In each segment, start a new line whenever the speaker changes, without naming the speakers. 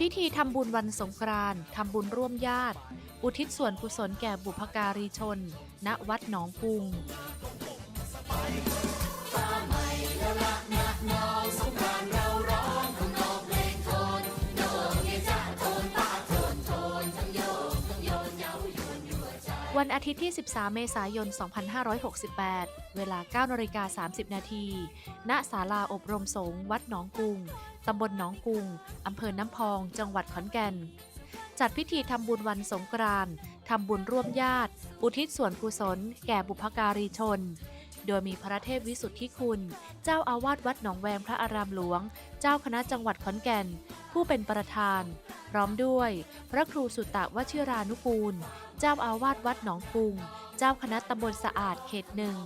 พิธีทำบุญวันสงกรานต์ทำบุญร่วมญาติ อุทิศส่วนกุศลแก่บุพการีชน ณวัดหนองกุงวันอาทิตย์ที่ 13 เมษายน 2568 เวลา 9นาฬิกา30 นาที ณศาลาอบรมสงฆ์วัดหนองกุง ตำบลหนองกุงอำเภอน้ำพอง จังหวัดขอนแก่น จัดพิธีทำบุญวันสงกรานต์ทำบุญร่วมญาติ อุทิศส่วนกุศล แก่บุพการีชน โดยมีพระเทพวิสุทธิคุณ เจ้าอาวาสวัดหนองแวงพระอารามหลวง เจ้าคณะจังหวัดขอนแก่น ผู้เป็นประธาน พร้อมด้วย พระครูสุตตะวชิรานุกูล เจ้าอาวาสวัดหนองกุง เจ้าคณะตำบลสะอาดเขตหนึ่ง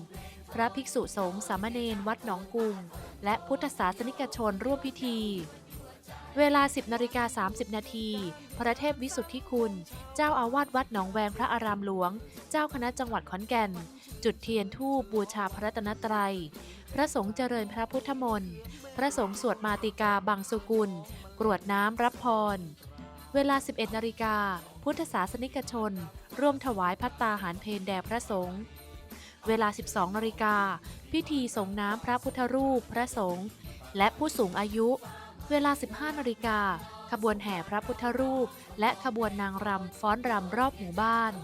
พระภิกษุสงฆ์สามเณรวัดหนองกุง และพุทธศาสนิกชนร่วมพิธี เวลา 10นาฬิกา30 นาทีพระเทพวิสุทธิคุณ เจ้าอาวาสวัดหนองแวงพระอารามหลวง เจ้าคณะจังหวัดขอนแก่น จุดเทียนธูปบูชาพระตนตรัย พระสงฆ์เจริญพระพุทธมนต์ พระสงฆ์สวดมาติกาบังสุกุล กรวดน้ำรับพร เวลา 11นาฬิกาพุทธศาสนิกชน ร่วมถวายพัตตาหารเพนแด่พระสงฆ์ เวลา 12นาฬิกา พิธีส่งน้ำพระพุทธรูป พระสงฆ์และผู้สูงอายุ เวลา 15นาฬิกา ขบวนแห่พระพุทธรูป และขบวนนางรำฟ้อนรำรอบหมู่บ้าน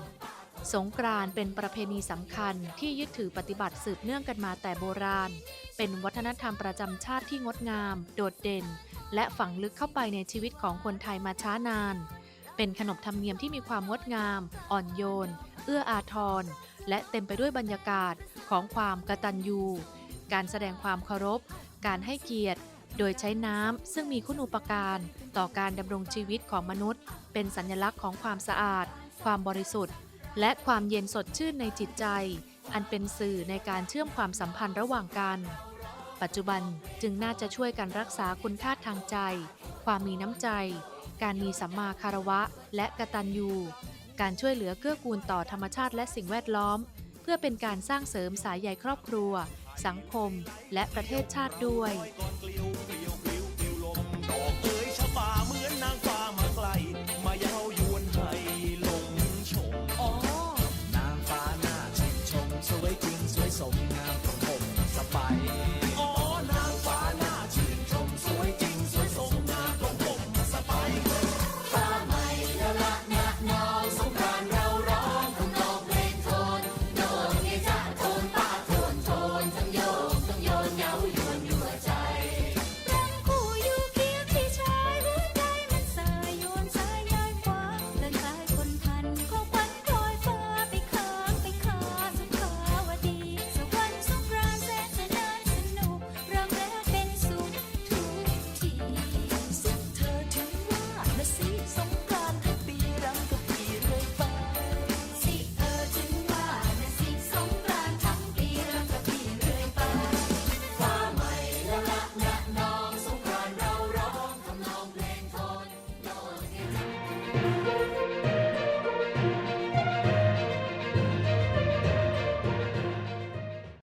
สงกรานต์เป็นประเพณีสำคัญที่ยึดถือปฏิบัติสืบเนื่องกันมาแต่โบราณ เป็นวัฒนธรรมประจำชาติที่งดงาม โดดเด่น และฝังลึกเข้าไปในชีวิตของคนไทยมาช้านาน เป็นขนบธรรมเนียมที่มีความงดงาม อ่อนโยน เอื้ออาทร และเต็มไปด้วยบรรยากาศของความกระตัญญูการแสดงความเคารพ การให้เกียรติ โดยใช้น้ำซึ่งมีคุณูปการต่อการดำรงชีวิตของมนุษย์ เป็นสัญลักษณ์ของความสะอาด ความบริสุทธิ์ และความเย็นสดชื่นในจิตใจ อันเป็นสื่อในการเชื่อมความสัมพันธ์ระหว่างกัน ปัจจุบันจึงน่าจะช่วยกันรักษาคุณค่าทางใจ ความมีน้ำใจ การมีสัมมาคารวะ และกตัญญู การช่วยเหลือเกื้อกูลต่อธรรมชาติและสิ่งแวดล้อม เพื่อเป็นการสร้างเสริมสายใยครอบครัว สังคม และประเทศชาติด้วย